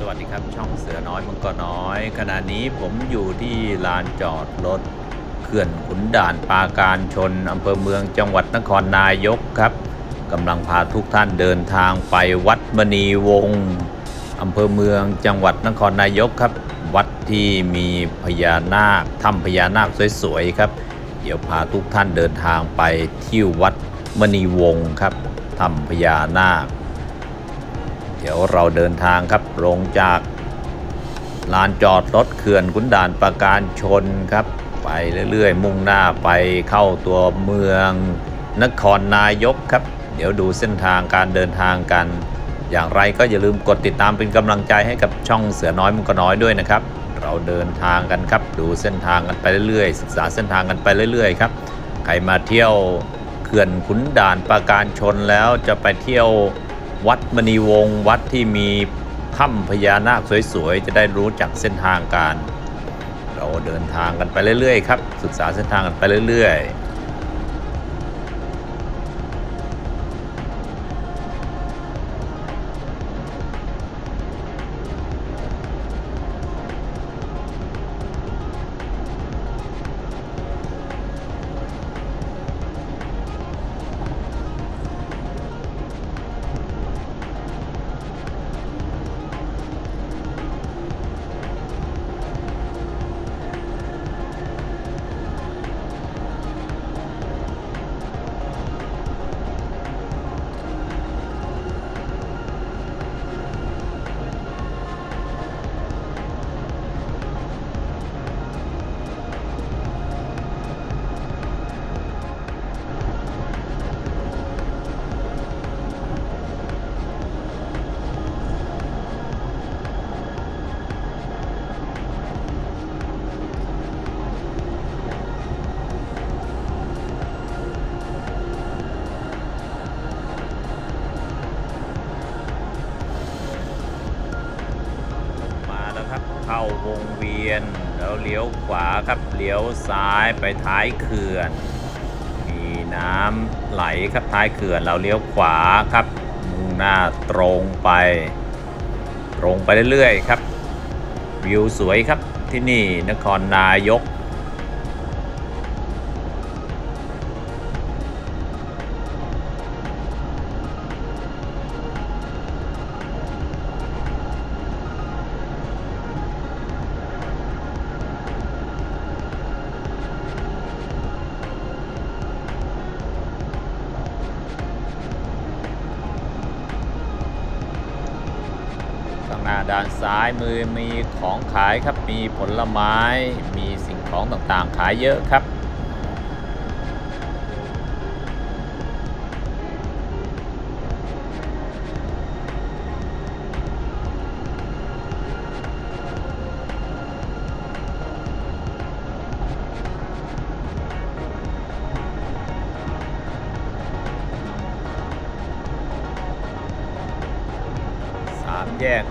สวัสดีครับ ช่องเสือน้อยมังกรน้อย ขณะนี้ผมอยู่ที่ลานจอดรถเขื่อนขุนด่านปาการชนอำเภอเมืองจังหวัดนครนายกครับกำลังพาทุกท่านเดินทางไปวัดมณีวงศ์อำเภอเมืองจังหวัดนครนายกครับ วัดที่มีพญานาคถ้ำพญานาคสวยๆครับ เดี๋ยวพาทุกท่านเดินทางไปที่วัดมณีวงศ์ครับถ้ำพญานาค ดี๋ยวเราเดินทางครับลงจากลานจอดรถเขื่อนขุนด่านประการชนครับ ไปเรื่อยๆ มุ่งหน้าไปเข้าตัวเมืองนครนายกครับ เดี๋ยวดูเส้นทางการเดินทางกัน อย่างไรก็อย่าลืมกดติดตามเป็นกำลังใจให้กับช่องเสือน้อยมุงกน้อยด้วยนะครับ เราเดินทางกันครับ ดูเส้นทางกันไปเรื่อยๆ ศึกษาเส้นทางกันไปเรื่อยๆครับใครมาเที่ยวเขื่อนขุนด่านประการชนแล้วจะไปเที่ยว วัดมณีวงศ์วัดที่มีถ้ำพญานาคสวยๆ จะได้รู้จักเส้นทางการ เราเดินทางกันไปเรื่อยๆครับ ศึกษาเส้นทางกันไปเรื่อยๆียนแล้วเลี้ยวขวาครับเลี้ยวซ้ายไปท้ายเขื่อน มีน้ำไหลครับท้ายเขื่อนเราเลี้ยวขวาครับมุ่งหน้าตรงไป ตรงไปเรื่อยๆครับวิวสวยครับที่นี่นครนายก ด้านซ้ายมือมีของขายครับ มีผลไม้ มีสิ่งของต่างๆ ขายเยอะครับ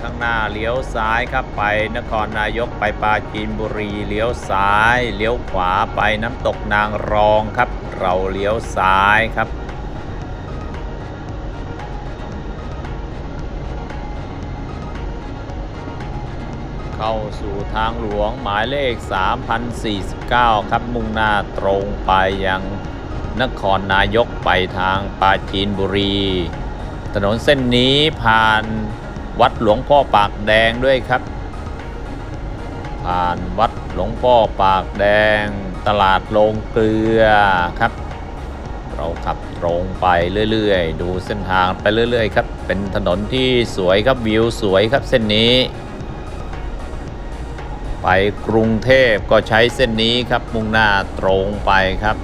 ข้างหน้าเลี้ยวซ้ายครับไปนครนายกไปปราจีนบุรีเลี้ยวซ้าย เลี้ยวขวาไปน้ำตกนางรองครับ เราเลี้ยวซ้ายครับเข้าสู่ทางหลวงหมายเลข 3049 ครับมุ่งหน้าตรงไปยังนครนายกไปทางปราจีนบุรี ถนนเส้นนี้ผ่าน วัดหลวงพ่อปากแดงด้วยครับ ผ่านวัดหลวงพ่อปากแดงตลาดโรงเกลือครับ เราขับตรงไปเรื่อยๆ ดูเส้นทางไปเรื่อยๆครับ เป็นถนนที่สวยครับวิวสวยครับเส้นนี้ ไปกรุงเทพก็ใช้เส้นนี้ครับมุ่งหน้าตรงไปครับ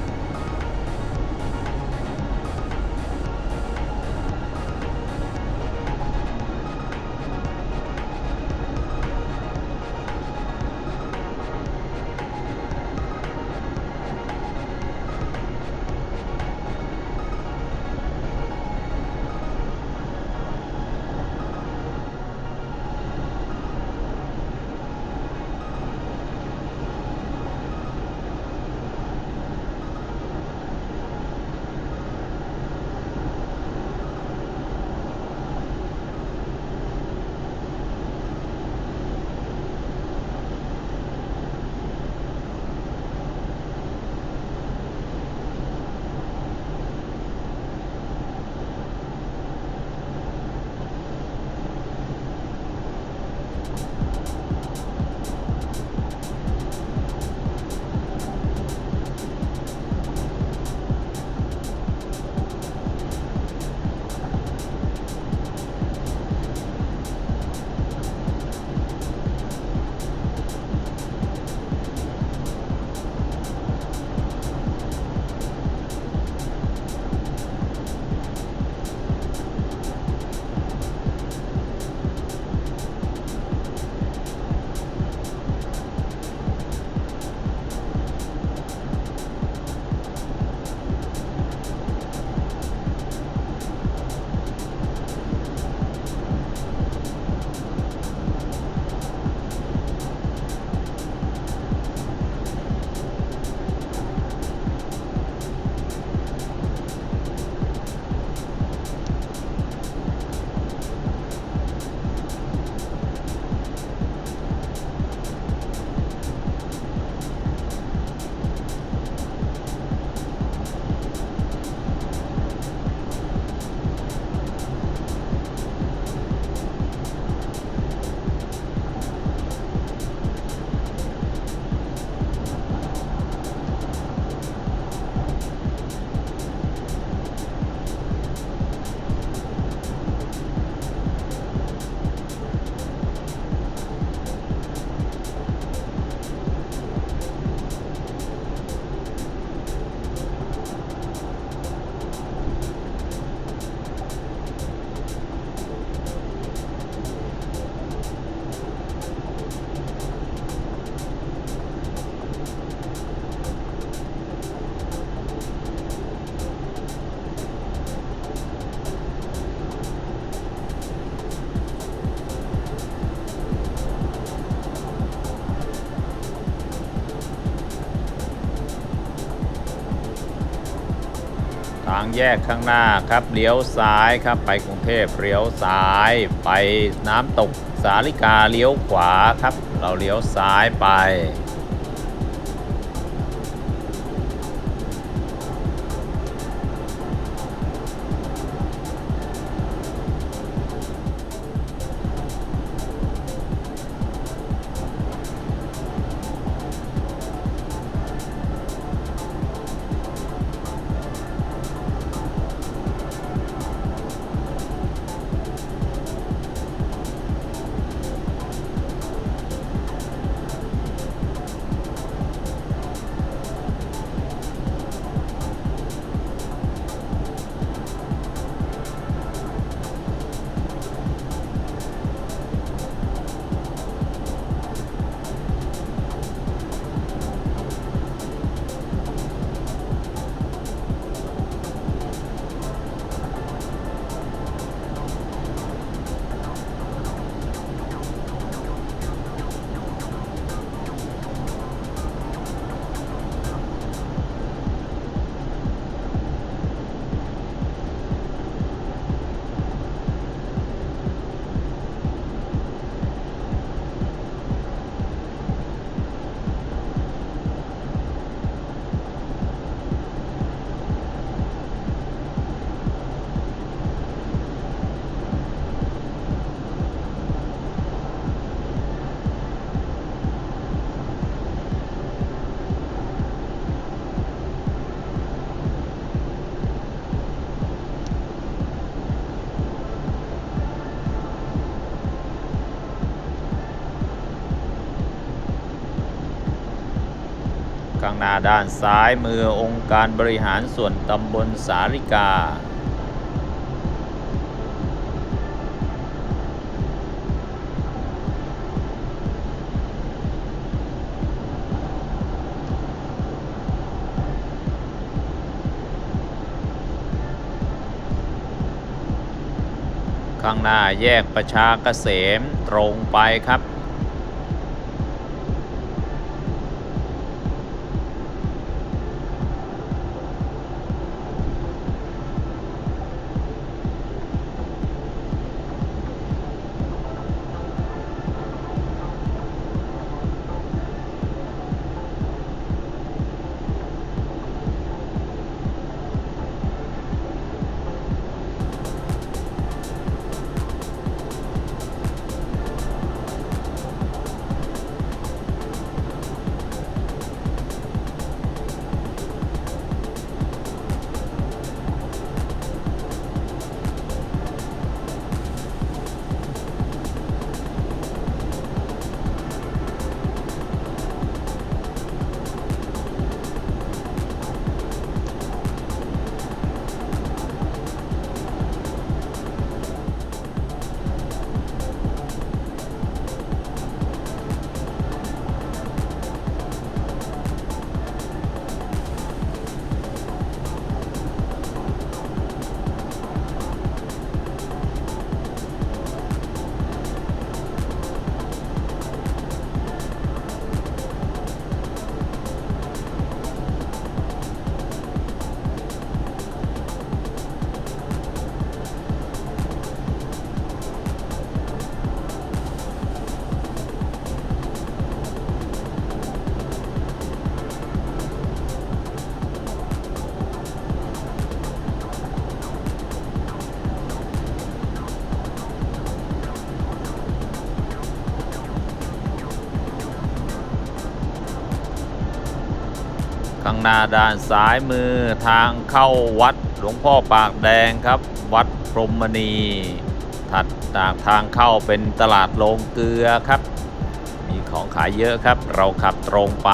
แยกข้างหน้าครับเลี้ยวซ้ายครับไปกรุงเทพเลี้ยวซ้าย ไปน้ำตกสาลิกาเลี้ยวขวาครับ เราเลี้ยวซ้ายไป ข้างหน้าด้านซ้ายมือองค์การบริหารส่วนตำบลสาริกา ข้างหน้าแยกประชาเกษมตรงไปครับ หน้าด้านซ้ายมือทางเข้าวัดหลวงพ่อปากแดงครับ วัดพรหมณี ถัดจากทางเข้าเป็นตลาดโรงเกลือครับ มีของขายเยอะครับ เราขับตรงไป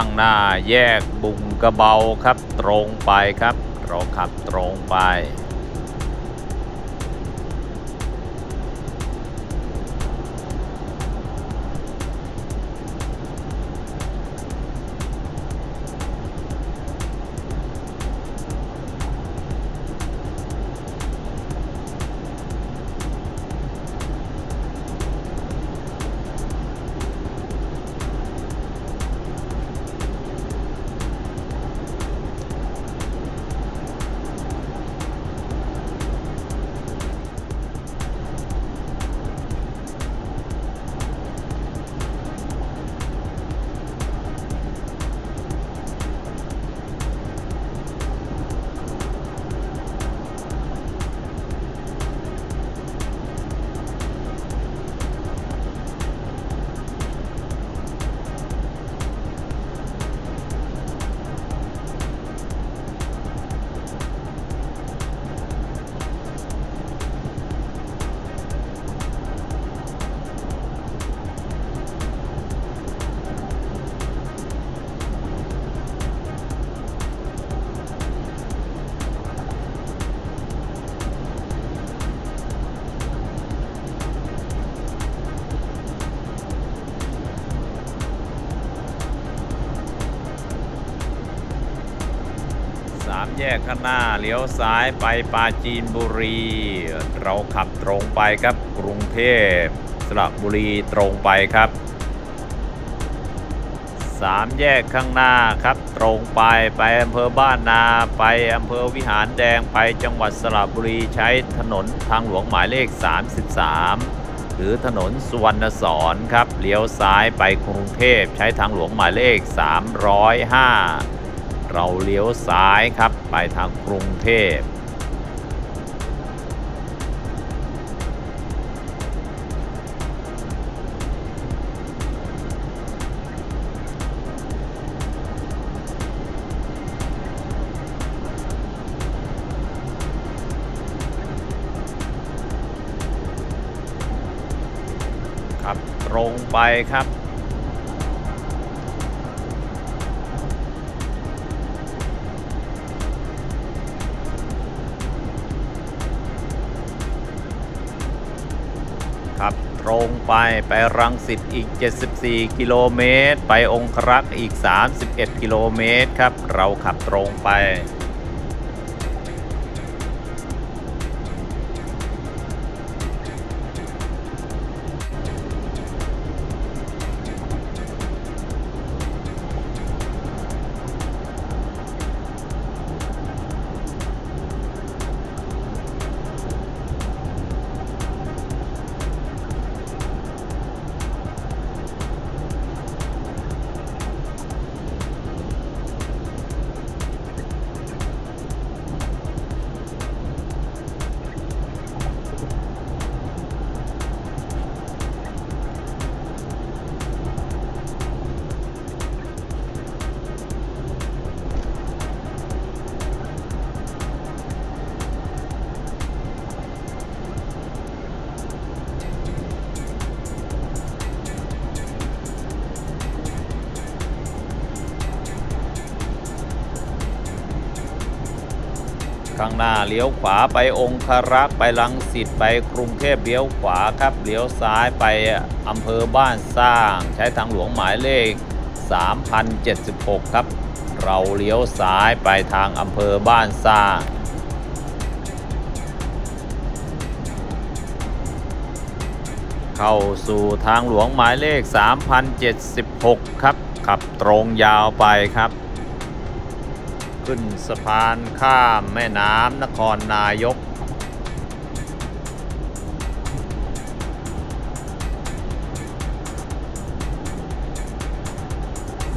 ข้างหน้าแยกบุงกระเบาครับ ตรงไปครับเราขับตรงไป แยกข้างหน้าเลี้ยวซ้ายไปปราจีนบุรี เราขับตรงไปครับกรุงเทพสระบุรีตรงไปครับสามแยกข้างหน้าครับตรงไปไปอำเภอบ้านนาไปอำเภอวิหารแดงไปจังหวัดสระบุรีใช้ถนนทางหลวงหมายเลข 33 หรือถนนสุวรรณสอนครับเลี้ยวซ้ายไปกรุงเทพใช้ทางหลวงหมายเลข 305 เราเลี้ยวซ้ายครับ ไปทางกรุงเทพ ครับ ตรงไปครับ รับตรงไปไปรังสิตอีก 74 กิโลเมตร ไปองครักษ์อีก 31 กิโลเมตรครับ เราขับตรงไป ข้างหน้าเลี้ยวขวาไปองคารักษ์ไปลังสิตไปกรุงเทพเลี้ยวขวาครับเลี้ยวซ้ายไปอำเภอบ้านสร้าง ใช้ทางหลวงหมายเลข 3076 ครับ เราเลี้ยวซ้ายไปทางอำเภอบ้านสร้างเข้าสู่ทางหลวงหมายเลข 3076 ครับ ขับตรงยาวไปครับ ขึ้นสะพานข้ามแม่น้ำนครนายก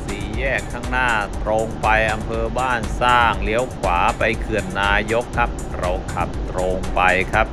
สี่แยกข้างหน้าตรงไปอำเภอบ้านสร้างเลี้ยวขวาไปเขื่อนนายกครับ เราขับตรงไปครับ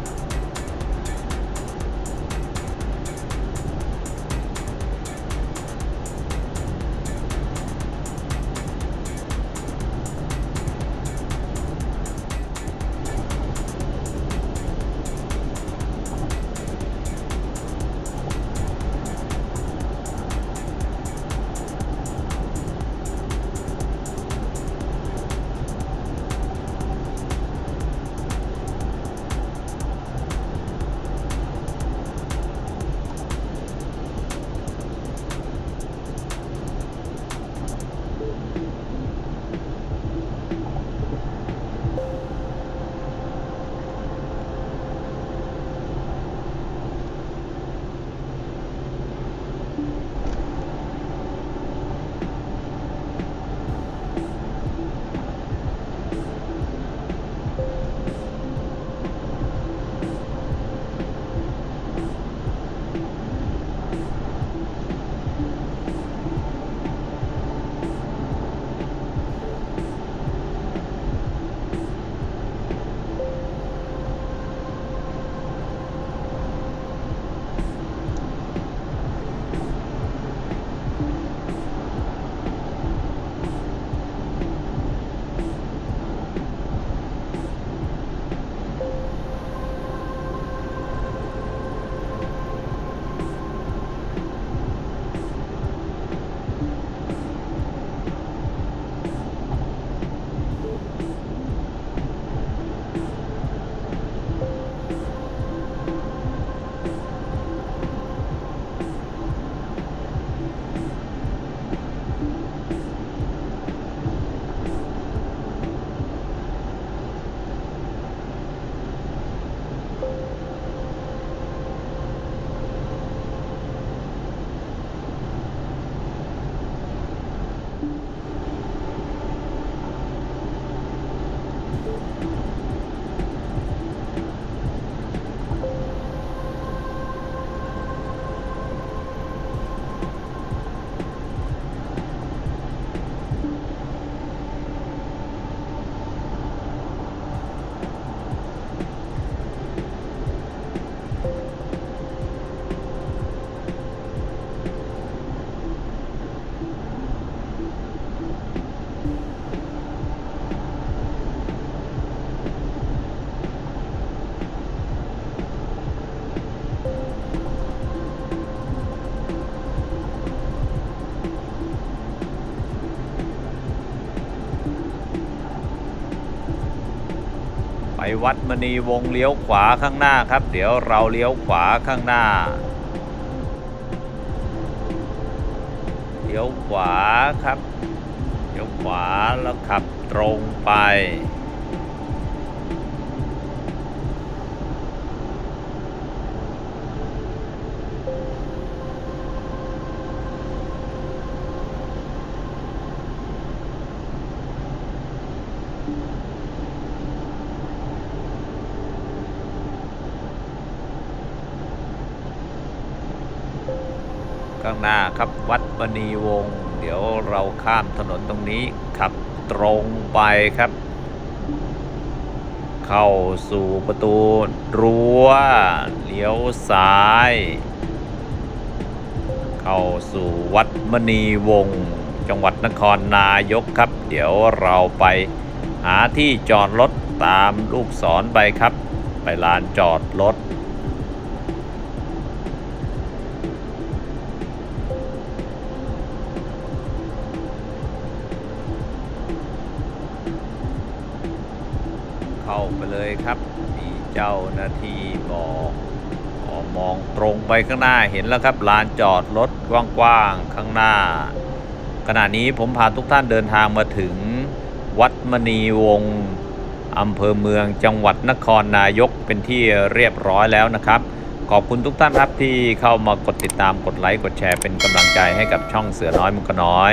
วัดมณีวงเลี้ยวขวาข้างหน้าครับ เดี๋ยวเราเลี้ยวขวาข้างหน้า เลี้ยวขวาครับ เลี้ยวขวาแล้วขับตรงไป ข้างหน้าครับ วัดมณีวงศ์เดี๋ยวเราข้ามถนนตรงนี้ขับตรงไปครับ เข้าสู่ประตูรั้วเลี้ยวซ้าย เข้าสู่วัดมณีวงศ์จังหวัดนครนายกครับ เดี๋ยวเราไปหาที่จอดรถตามลูกศรไปครับ ไปลานจอดรถ เข้าไปเลยครับมีเจ้าหน้าที่บอกมองตรงไปข้างหน้าเห็นแล้วครับลานจอดรถกว้างๆข้างหน้า ขณะนี้ผมพาทุกท่านเดินทางมาถึงวัดมณีวงศ์อำเภอเมืองจังหวัดนครนายกเป็นที่เรียบร้อยแล้วนะครับ ขอบคุณทุกท่านครับที่เข้ามากดติดตามกดไลค์กดแชร์เป็นกำลังใจให้กับช่องเสือน้อยมุกน้อย